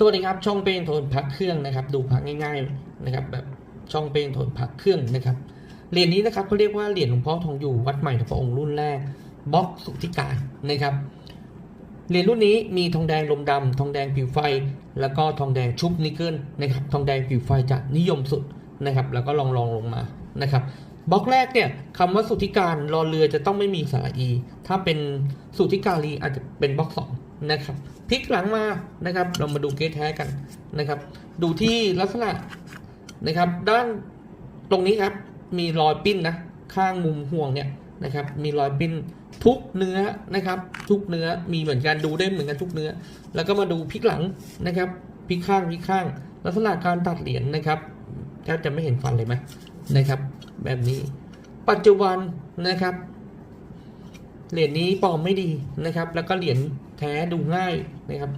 สวัสดีครับช่องเป็นโทนพักเครื่องนะครับ ดูพักง่าย ๆนะครับ แบบช่องเป็นโทนพักเครื่องนะครับเหรียญนี้นะครับเขาเรียกว่าเหรียญหลวงพ่อทองอยู่วัดใหม่พระองค์รุ่นแรกบล็อกสุทธิการนะครับเหรียญรุ่นนี้มีทองแดงลมดำทองแดงผิวไฟ แล้วก็ทองแดงชุบนิกเกิลนะครับทองแดงผิวไฟจะนิยมสุดนะครับ แล้วก็ลองลองลงมานะครับบล็อกแรกเนี่ยคำว่าสุทธิการรอเรือจะต้องไม่มีสระอี ถ้าเป็นสุทธิการีอาจจะเป็นบล็อกสอง นะครับพลิกหลังมานะครับ เรามาดูเกทแท้กันนะครับ ดูที่ลักษณะนะครับ ด้านตรงนี้ครับ มีรอยปิ้นนะ ข้างมุมห่วงเนี่ยนะครับ มีรอยปิ้นทุกเนื้อนะครับ ทุกเนื้อมีเหมือนกันดูได้เหมือนกันทุกเนื้อ แล้วก็มาดูพลิกหลังนะครับพลิกข้างพลิกข้าง ลักษณะการตัดเหรียญนะครับแทบจะไม่เห็นฟันเลยไหมนะครับ แบบนี้ ปัจจุบันนะครับ เหรียญนี้ปลอมไม่ดีนะครับ แล้วก็เหรียญแท้ดูง่ายนะครับ